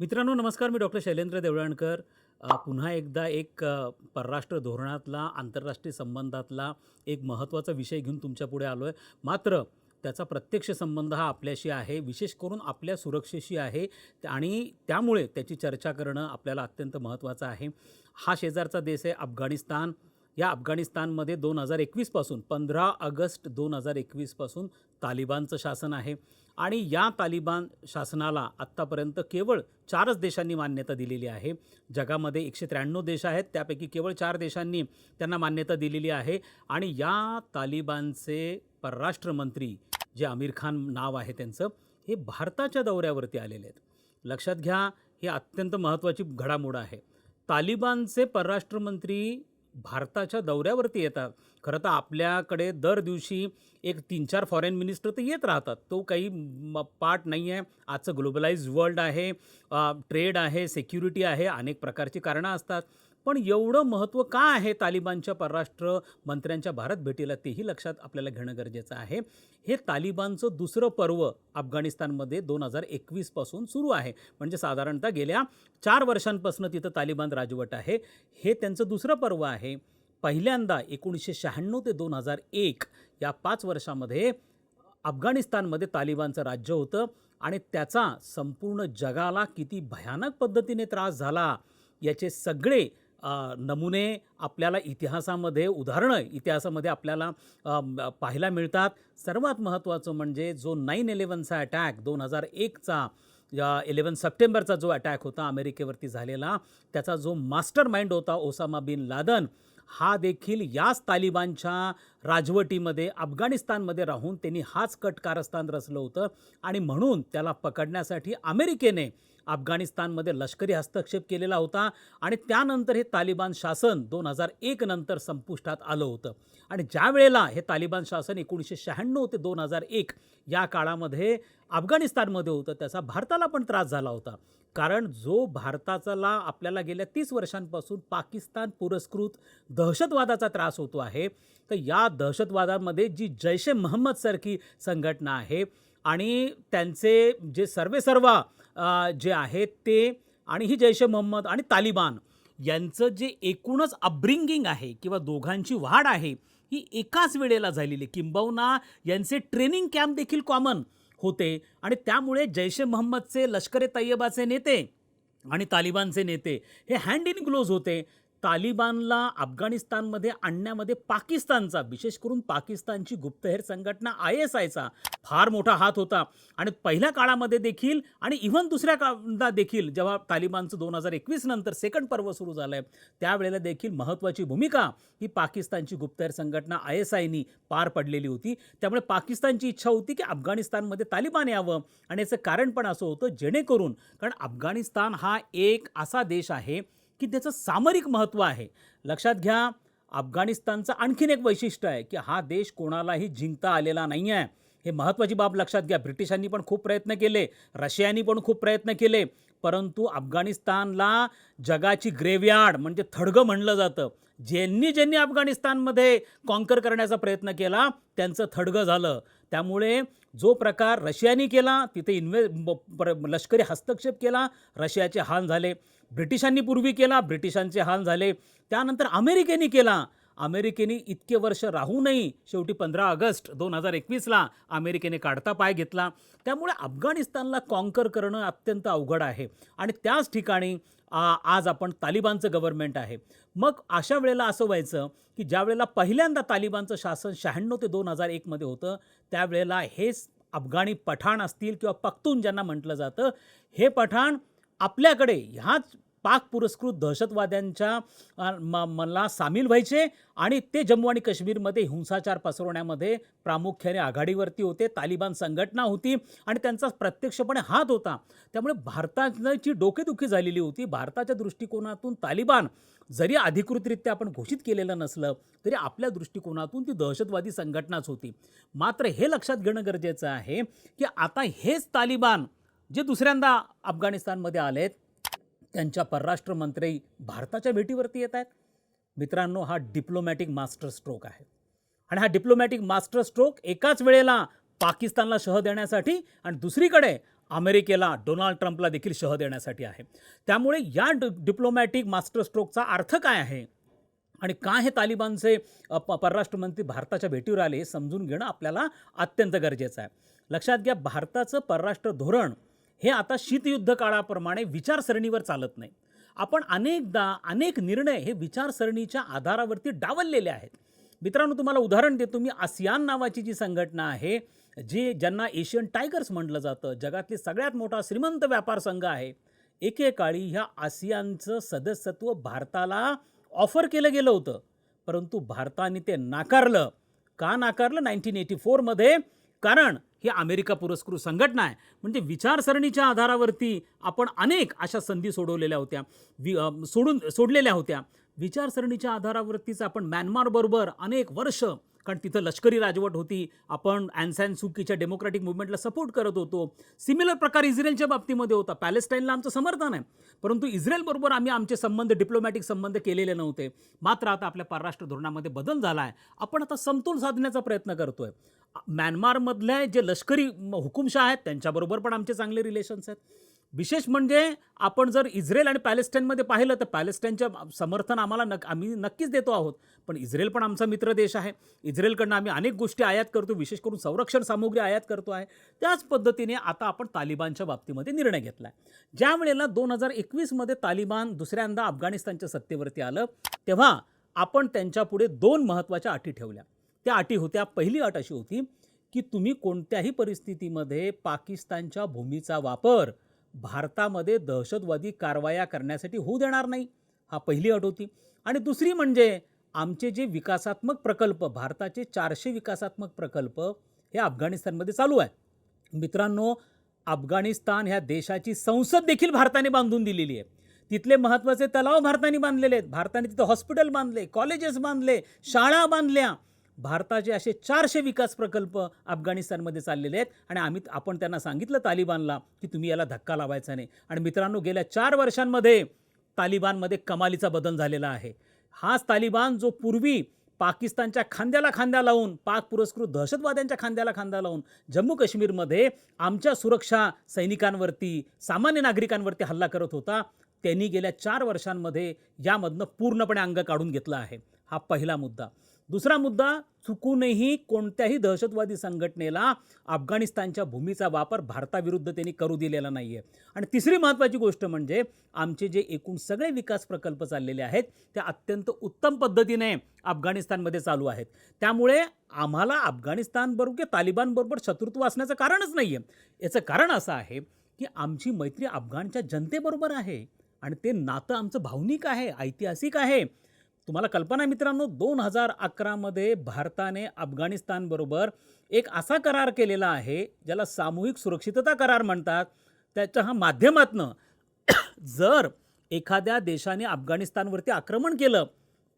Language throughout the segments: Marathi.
मित्रांनो नमस्कार. मी डॉक्टर शैलेंद्र देवळणकर. पुन्हा एकदा एक परराष्ट्र धोरणातला आंतरराष्ट्रीय संबंधातला एक महत्त्वाचा विषय घेऊन तुमच्यापुढे आलो आहे मात्र त्याचा प्रत्यक्ष संबंध हा आपल्याशी आहे. विशेष करून आपल्या सुरक्षेशी आहे. आणि त्यामुळे त्याची चर्चा करणं आपल्याला अत्यंत महत्त्वाचं आहे. हा शेजारचा देश आहे अफगाणिस्तान. या अफगाणिस्तानमध्ये दोन हजार एकवीसपासून पंधरा ऑगस्ट दोन हजार एकवीसपासून तालिबानचं शासन आहे. आणि या तालिबान शासनाला आत्तापर्यंत केवळ चारच देशांनी मान्यता दिलेली आहे. जगामध्ये एकशे त्र्याण्णव देश आहेत त्यापैकी केवळ चार देशांनी त्यांना मान्यता दिलेली आहे. आणि या तालिबानचे परराष्ट्र मंत्री जे आमिर खान नाव आहे त्यांचं हे भारताच्या दौऱ्यावरती आलेले आहेत. लक्षात घ्या ही अत्यंत महत्त्वाची घडामोड आहे. तालिबानचे परराष्ट्रमंत्री भारताच्या दौऱ्यावरती येतात. खरं तर आपल्याकडे दर दिवशी एक तीन चार फॉरेन मिनिस्टर तर येत राहतात. तो काही म- पार्ट नाही आहे आजचं ग्लोबलाइज वर्ल्ड आहे. ट्रेड आहे सेक्युरिटी आहे अनेक प्रकारची कारणं असतात. पण एवढं महत्त्व का आहे तालिबानच्या परराष्ट्र मंत्र्यांच्या भारत भेटीला? तेही लक्षात आपल्याला घेणं गरजेचं आहे. हे तालिबानचं दुसरं पर्व अफगाणिस्तानमध्ये दोन हजार एकवीसपासून सुरू आहे. म्हणजे साधारणतः गेल्या चार वर्षांपासून तिथं तालिबान राजवट आहे. हे त्यांचं दुसरं पर्व आहे. पहिल्यांदा एकोणीसशे शहाण्णव ते दोन हजार एक या पाच वर्षामध्ये अफगाणिस्तानमध्ये तालिबानचं राज्य होतं आणि त्याचा संपूर्ण जगाला किती भयानक पद्धतीने त्रास झाला याचे सगळे नमुने आपल्याला इतिहासामध्ये उदाहरणं इतिहासामध्ये आपल्याला पाहायला मिळतात. सर्वात महत्त्वाचं म्हणजे जो नाईन इलेवनचा अटॅक दोन हजार एकचा इलेवन सप्टेंबरचा जो अटॅक होता अमेरिकेवरती झालेला त्याचा जो मास्टर माइंड होता ओसामा बिन लादन हा देखील याच तालिबानच्या राजवटीमध्ये अफगाणिस्तानमध्ये राहून त्यांनी हाच कट कारस्थान रचलं होतं आणि म्हणून त्याला पकडण्यासाठी अमेरिकेने अफगाणिस्तानमध्ये लष्करी हस्तक्षेप केलेला होता आणि त्यानंतर हे तालिबान शासन दोन हजार एक नंतर संपुष्टात आलं होतं. आणि ज्या वेळेला हे तालिबान शासन एकोणीसशे शहाण्णव ते दोन हजार एक या काळामध्ये अफगाणिस्तानमध्ये होतं त्याचा भारताला पण त्रास झाला होता. कारण जो भारताचाला आपल्याला गेल्या तीस वर्षांपासून पाकिस्तान पुरस्कृत दहशतवादाचा त्रास होतो आहे तर या दहशतवादामध्ये जी जैश ए महम्मदसारखी संघटना आहे आणि त्यांचे जे सर्वेसर्वा सर्वा जे आहेत ते आणि ही जैश ए महम्मद आणि तालिबान यांचं जे एकूणच अपब्रिंगिंग आहे किंवा दोघांची वाढ आहे ही एकाच वेळेला झालेली. किंबहुना यांचे ट्रेनिंग कॅम्प देखील कॉमन होते आणि त्यामुळे जैश ए महम्मदचे लष्कर ए तय्यबाचे नेते आणि तालिबानचे नेते हे हँड इन ग्लोज होते. तालिबानला अफगाणिस्तानमध्ये आणण्यामध्ये पाकिस्तानचा विशेष करून पाकिस्तानची गुप्तहेर संघटना आय एस आयचा फार मोठा हात होता. आणि पहिल्या काळामध्ये देखील आणि इव्हन दुसऱ्या काळात देखील जेव्हा तालिबानचं दोन हजार एकवीस नंतर सेकंड पर्व सुरू झालं आहे त्यावेळेला देखील महत्त्वाची भूमिका ही पाकिस्तानची गुप्तहेर संघटना आय एस आयनी पार पडलेली होती. त्यामुळे पाकिस्तानची इच्छा होती की अफगाणिस्तानमध्ये तालिबान यावं. आणि याचं कारण पण असं होतं जेणेकरून कारण अफगाणिस्तान हा एक असा देश आहे की त्याचं सामरिक महत्त्व आहे. लक्षात घ्या अफगाणिस्तानचं आणखीन एक वैशिष्ट्य आहे की हा देश कोणालाही जिंकता आलेला नाही आहे हे महत्त्वाची बाब लक्षात घ्या. ब्रिटिशांनी पण खूप प्रयत्न केले रशियानी पण खूप प्रयत्न केले परंतु अफगाणिस्तानला जगाची ग्रेवयार्ड म्हणजे थडगं म्हणलं जातं. ज्यांनी ज्यांनी अफगाणिस्तानमध्ये कॉन्कर करण्याचा प्रयत्न केला त्यांचं थडगं झालं. त्यामुळे जो प्रकार रशियानी केला तिथे इन्व्हे लष्करी हस्तक्षेप केला रशियाचे हान झाले. ब्रिटिशांनी पूर्वी केला ब्रिटिशांचे हाल झाले. त्यानंतर अमेरिकेने केला. अमेरिकेने इतके वर्ष राहूनही शेवटी पंधरा ऑगस्ट दोन हजार एकवीसला अमेरिकेने काढता पाय घेतला. त्यामुळे अफगाणिस्तानला कॉन्कर करणं अत्यंत अवघड आहे. आणि त्याच ठिकाणी आज आपण तालिबानचं गव्हर्नमेंट आहे. मग अशा वेळेला असं व्हायचं की ज्या वेळेला पहिल्यांदा तालिबानचं शासन शहाण्णव ते दोन हजार एकमध्ये होतं त्यावेळेला हेच अफगाणी पठाण असतील किंवा पख्तून ज्यांना म्हटलं जातं हे पठाण आपल्याकडे ह्याच पाक पुरस्कृत दहशतवाद्यांच्या म- मला सामील व्हायचे आणि ते जम्मू आणि काश्मीरमध्ये हिंसाचार पसरवण्यामध्ये प्रामुख्याने आघाडीवरती होते तालिबान संघटना होती आणि त्यांचा प्रत्यक्षपणे हात होता. त्यामुळे भारताची डोकेदुखी झालेली होती. भारताच्या दृष्टिकोनातून तालिबान जरी अधिकृतरित्या आपण घोषित केलेलं नसलं तरी आपल्या दृष्टिकोनातून ती दहशतवादी संघटनाच होती. मात्र हे लक्षात घेणं गरजेचं आहे की आता हेच तालिबान जे दुसऱ्यांदा अफगाणिस्तानमध्ये आलेत त्यांच्या परराष्ट्र मंत्री भारताच्या भेटीवरती येत आहेत. मित्रांनो हा डिप्लोमॅटिक मास्टर स्ट्रोक आहे. आणि हा डिप्लोमॅटिक मास्टर स्ट्रोक एकाच वेळेला पाकिस्तानला शह देण्यासाठी आणि दुसरीकडे अमेरिकेला डोनाल्ड ट्रम्पला देखील शह देण्यासाठी आहे. त्यामुळे या डिप्लोमॅटिक मास्टर स्ट्रोकचा अर्थ काय आहे? आणि का हे तालिबानचे परराष्ट्र प- परराष्ट्रमंत्री भारताच्या भेटीवर आले हे समजून घेणं आपल्याला अत्यंत गरजेचं आहे. लक्षात घ्या भारताचं परराष्ट्र धोरण हे आता शीतयुद्ध काळाप्रमाणे विचारसरणीवर चालत नाही. आपण अनेकदा अनेक निर्णय हे विचारसरणीच्या आधारावरती डावललेले आहेत. मित्रांनो तुम्हाला उदाहरण देतो. मी आसियान नावाची जी संघटना आहे जी ज्यांना एशियन टायगर्स म्हटलं जातं जगातली सगळ्यात मोठा श्रीमंत व्यापार संघ आहे. एकेकाळी ह्या आसियानचं सदस्यत्व भारताला ऑफर केलं गेलं होतं. परंतु भारताने ते नाकारलं. का नाकारलं? नाईन्टीन एटी फोरमध्ये. कारण ही अमेरिका पुरस्कृत संघटना आहे. म्हणजे विचारसरणीच्या आधारावरती आपण अनेक अशा संधी सोडवलेल्या होत्या. वि सोडून सोडलेल्या होत्या. विचारसरणीच्या आधारावरतीच आपण म्यानमारबरोबर अनेक वर्ष कारण तिथं लष्करी राजवट होती. आपण अँसॅन सुकीच्या डेमोक्रॅटिक मुवमेंटला सपोर्ट करत होतो. सिमिलर प्रकार इस्रायलच्या बाबतीमध्ये होता. पॅलेस्टाईनला आमचं समर्थन आहे. परंतु इस्रायलबरोबर आम्ही आमचे संबंध डिप्लोमॅटिक संबंध केलेले नव्हते. मात्र आता आपल्या परराष्ट्र धोरणामध्ये बदल झाला आहे. आपण आता समतोल साधण्याचा प्रयत्न करतोय. म्यानमारमधले जे लष्करी म, हुकुमशाह आहेत त्यांच्याबरोबर पण आमचे चांगले रिलेशन्स आहेत. विशेष म्हणजे आपण जर इस्रायल आणि पॅलेस्टाईनमध्ये पाहिलं तर पॅलेस्टाईनच्या समर्थन आम्हाला नक आम्ही नक्कीच देतो आहोत. पण इस्रायल पण आमचा मित्र देश आहे. इस्रायलकडनं आम्ही अनेक गोष्टी आयात करतो विशेष करून संरक्षण सामुग्री आयात करतो आहे. त्याच पद्धतीने आता आपण तालिबानच्या बाबतीमध्ये निर्णय घेतला आहे ज्या वेळेला दोन हजार एकवीसमध्ये तालिबान दुसऱ्यांदा अफगाणिस्तानच्या सत्तेवरती आलं तेव्हा आपण त्यांच्यापुढे दोन महत्त्वाच्या अटी ठेवल्या. त्या अटी होत्या. पहिली अट अशी होती की तुम्ही कोणत्याही परिस्थितीमध्ये पाकिस्तानच्या भूमीचा वापर भारतामध्ये दहशतवादी कारवाया करण्यासाठी होऊ देणार नाही. हा पहिली अट होती. आणि दुसरी म्हणजे आमचे जे विकासात्मक प्रकल्प भारताचे चारशे विकासात्मक प्रकल्प हे अफगाणिस्तानमध्ये चालू आहे मित्रांनो अफगाणिस्तान ह्या देशाची संसद देखील भारताने बांधून दिलेली आहे. तिथले महत्त्वाचे तलाव भारताने बांधलेले आहेत. भारताने तिथं हॉस्पिटल बांधले कॉलेजेस बांधले शाळा बांधल्या. भारताचे असे चारशे विकास प्रकल्प अफगाणिस्तानमध्ये चाललेले आहेत. आणि आम्ही आपण त्यांना सांगितलं तालिबानला की तुम्ही याला धक्का लावायचा नाही. आणि मित्रांनो गेल्या चार वर्षांमध्ये तालिबानमध्ये कमालीचा बदल झालेला आहे. हाच तालिबान जो पूर्वी पाकिस्तानच्या खांद्याला खांद्या लावून पाक पुरस्कृत दहशतवाद्यांच्या खांद्याला खांदा लावून जम्मू काश्मीरमध्ये आमच्या सुरक्षा सैनिकांवरती सामान्य नागरिकांवरती हल्ला करत होता त्यांनी गेल्या चार वर्षांमध्ये यामधनं पूर्णपणे अंग काढून घेतलं आहे. हा पहिला मुद्दा. दुसरा मुद्दा चुकूनही कोणत्याही दहशतवादी संघटनेला अफगाणिस्तानच्या भूमीचा वापर भारताविरुद्ध त्यांनी करू दिलेला नाही आहे आणि तिसरी महत्त्वाची गोष्ट म्हणजे आमचे जे एकूण सगळे विकास प्रकल्प चाललेले आहेत ते अत्यंत उत्तम पद्धतीने अफगाणिस्तानमध्ये चालू आहेत. त्यामुळे आम्हाला अफगाणिस्तानबरोबर किंवा तालिबानबरोबर शत्रुत्व असण्याचं कारणच नाही आहे याचं कारण असं आहे की आमची मैत्री अफगाणच्या जनतेबरोबर आहे. आणि ते नातं आमचं भावनिक आहे ऐतिहासिक आहे. तुम्हाला कल्पना आहे मित्रांनो दोन हजार अकरामध्ये भारताने अफगाणिस्तानबरोबर एक असा करार केलेला आहे ज्याला सामूहिक सुरक्षितता करार म्हणतात. त्याच्या हा माध्यमातनं जर एखाद्या देशाने अफगाणिस्तानवरती आक्रमण केलं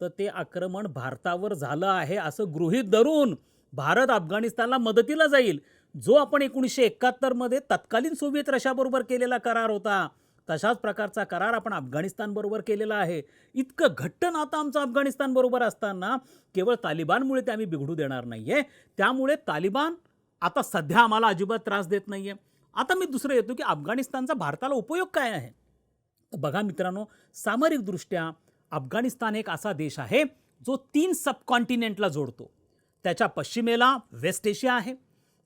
तर ते आक्रमण भारतावर झालं आहे असं गृहीत धरून भारत अफगाणिस्तानला मदतीला जाईल. जो आपण एकोणीसशे एकाहत्तरमध्ये तत्कालीन सोव्हिएत रशाबरोबर केलेला करार होता तशाच प्रकारचा करार आपण अफगाणिस्तानबरोबर केलेला आहे. इतकं घट्ट नातं आमचं अफगाणिस्तानबरोबर असताना केवळ तालिबानमुळे ते आम्ही बिघडू देणार नाही आहे त्यामुळे तालिबान आता सध्या आम्हाला अजिबात त्रास देत नाही आहे आता मी दुसरं येतो की अफगाणिस्तानचा भारताला उपयोग काय आहे? तर बघा मित्रांनो सामरिकदृष्ट्या अफगाणिस्तान एक असा देश आहे जो तीन सबकॉन्टिनेंटला जोडतो. त्याच्या पश्चिमेला वेस्ट एशिया आहे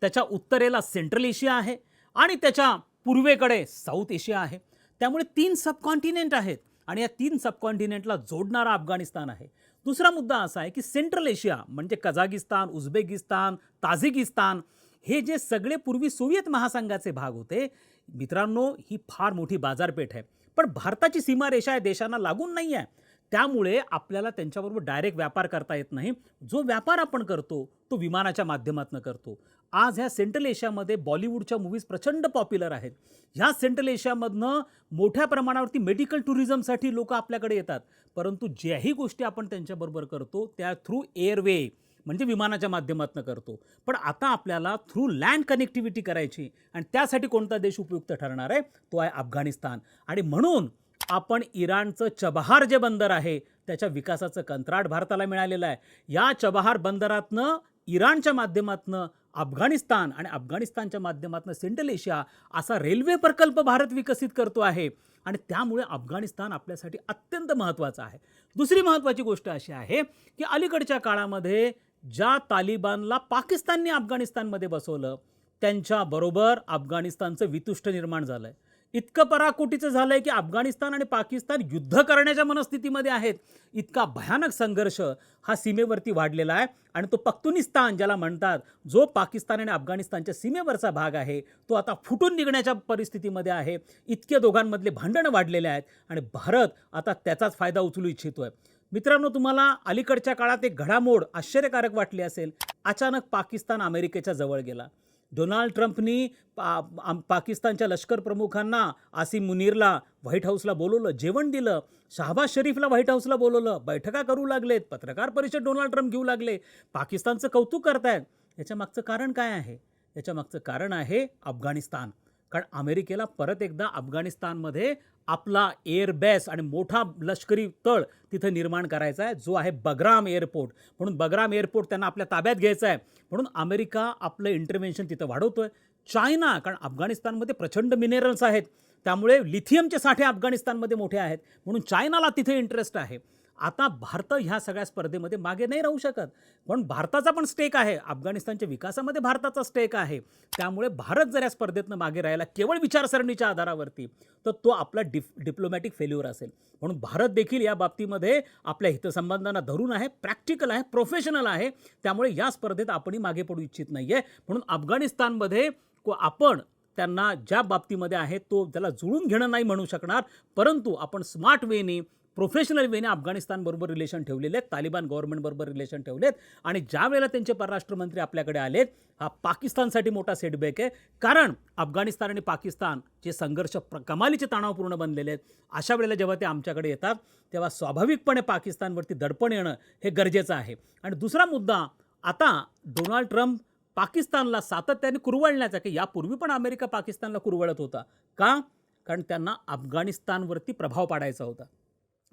त्याच्या उत्तरेला सेंट्रल एशिया आहे आणि त्याच्या पूर्वेकडे साऊथ एशिया आहे. त्यामुळे तीन सबकॉन्टिनेंट आहेत आणि या तीन सबकॉन्टिनेंटला जोडणारा अफगाणिस्तान आहे. दुसरा मुद्दा असा आहे की सेंट्रल एशिया म्हणजे कझागिस्तान उझबेकिस्तान ताझिकिस्तान हे जे सगळे पूर्वी सोव्हिएत महासंघाचे भाग होते मित्रांनो ही फार मोठी बाजारपेठ आहे. पण भारताची सीमारेषा या देशांना लागून नाही आहे त्यामुळे आपल्याला त्यांच्याबरोबर डायरेक्ट व्यापार करता येत नाही. जो व्यापार आपण करतो तो विमानाच्या माध्यमातून करतो. आज ह्या सेंट्रल एशियामध्ये बॉलिवूडच्या मूवीज प्रचंड पॉप्युलर आहेत. ह्या सेंट्रल एशियामधनं मोठ्या प्रमाणावरती मेडिकल टुरिझमसाठी लोक आपल्याकडे येतात. परंतु ज्याही गोष्टी आपण त्यांच्याबरोबर करतो त्या थ्रू एअरवे म्हणजे विमानाच्या माध्यमातून करतो. पण आता आपल्याला थ्रू लँड कनेक्टिव्हिटी करायची आणि त्यासाठी कोणता देश उपयुक्त ठरणार आहे? तो आहे अफगाणिस्तान. आणि म्हणून आपण इराणचं चबहार जे बंदर आहे त्याच्या विकासाचं कंत्राट भारताला मिळालेलं आहे. या चबहार बंदरातनं इराणच्या माध्यमातनं अफगाणिस्तान आणि अफगाणिस्तानच्या माध्यमातनं सेंट्रल एशिया असा रेल्वे प्रकल्प भारत विकसित करतो आहे. आणि त्यामुळे अफगाणिस्तान आपल्यासाठी अत्यंत महत्त्वाचं आहे. दुसरी महत्त्वाची गोष्ट अशी आहे की अलीकडच्या काळामध्ये ज्या तालिबानला पाकिस्तानने अफगाणिस्तानमध्ये बसवलं त्यांच्याबरोबर अफगाणिस्तानचं वितुष्ट निर्माण झालं आहे इतकं पराकोटीचं झालं आहे की अफगाणिस्तान आणि पाकिस्तान युद्ध करण्याच्या मनस्थितीमध्ये आहेत. इतका भयानक संघर्ष हा सीमेवरती वाढलेला आहे आणि तो पख्तुनिस्तान ज्याला म्हणतात जो पाकिस्तान आणि अफगाणिस्तानच्या सीमेवरचा भाग आहे तो आता फुटून निघण्याच्या परिस्थितीमध्ये आहे. इतके दोघांमधले भांडणं वाढलेले आहेत आणि भारत आता त्याचाच फायदा उचलू इच्छितोय. मित्रांनो तुम्हाला अलीकडच्या काळात एक घडामोड आश्चर्यकारक वाटली असेल. अचानक पाकिस्तान अमेरिकेच्या जवळ गेला. डोनाल्ड ट्रम्पनी पा पाकिस्तानच्या लष्कर प्रमुखांना आसिम मुनीरला व्हाईट हाऊसला बोलवलं जेवण दिलं शहाबाज शरीफला व्हाईट हाऊसला बोलवलं बैठका करू लागलेत पत्रकार परिषद डोनाल्ड ट्रम्प घेऊ लागले. पाकिस्तानचं कौतुक करतायत. याच्या मागचं कारण काय आहे? याच्या मागचं कारण आहे अफगाणिस्तान. कारण अमेरिकेला परत एकदा अफगाणिस्तानमध्ये आपला एअरबेस आणि मोठा लष्करी तळ तिथं निर्माण करायचा आहे जो आहे बग्राम एअरपोर्ट. म्हणून बग्राम एअरपोर्ट त्यांना आपल्या ताब्यात घ्यायचा आहे. म्हणून अमेरिका आपलं इंटरव्हेन्शन तिथं वाढवतो आहे चायना कारण अफगाणिस्तानमध्ये प्रचंड मिनेरल्स आहेत. त्यामुळे लिथियमचे साठे अफगाणिस्तानमध्ये मोठे आहेत. म्हणून चायनाला तिथे इंटरेस्ट आहे. आता भारत ह्या सगळ्या स्पर्धेमध्ये मागे नाही राहू शकत. पण भारताचा पण स्टेक आहे. अफगाणिस्तानच्या विकासामध्ये भारताचा स्टेक आहे. त्यामुळे भारत जर या स्पर्धेतनं मागे राहिला केवळ विचारसरणीच्या आधारावरती तर तो आपला डिफ डिप्लोमॅटिक फेल्युअर असेल. म्हणून भारत देखील या बाबतीमध्ये आपल्या हितसंबंधांना धरून आहे प्रॅक्टिकल आहे प्रोफेशनल आहे. त्यामुळे या स्पर्धेत आपणही मागे पडू इच्छित नाही आहे म्हणून अफगाणिस्तानमध्ये को- आपण त्यांना ज्या बाबतीमध्ये आहे तो त्याला जुळून घेणं नाही म्हणू शकणार. परंतु आपण स्मार्ट वेने प्रोफेशनल वेने अफगाणिस्तानबरोबर रिलेशन ठेवलेले आहेत तालिबान गव्हर्नमेंटबरोबर रिलेशन ठेवलेत आणि ज्या वेळेला त्यांचे परराष्ट्र मंत्री आपल्याकडे आलेत हा पाकिस्तानसाठी मोठा सेटबॅक आहे. कारण अफगाणिस्तान आणि पाकिस्तान जे संघर्ष प्र कमालीचे तणावपूर्ण बनलेले आहेत अशा वेळेला जेव्हा ते आमच्याकडे येतात तेव्हा स्वाभाविकपणे पाकिस्तानवरती दडपण येणं हे गरजेचं आहे. आणि दुसरा मुद्दा आता डोनाल्ड ट्रम्प पाकिस्तानला सातत्याने कुरवळण्याचा की यापूर्वी पण अमेरिका पाकिस्तानला कुरवळत होता. का? कारण त्यांना अफगाणिस्तानवरती प्रभाव पाडायचा होता.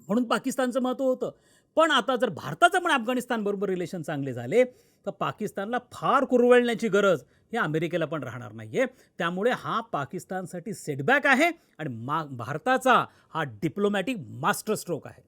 म्हणून पाकिस्तानचं महत्त्व होतं. पण आता जर भारताचं पण अफगाणिस्तानबरोबर रिलेशन चांगले झाले तर पाकिस्तानला फार कुरवळण्याची गरज हे अमेरिकेला पण राहणार नाही आहे त्यामुळे हा पाकिस्तानसाठी सेटबॅक आहे आणि मा भारताचा हा डिप्लोमॅटिक मास्टर स्ट्रोक आहे.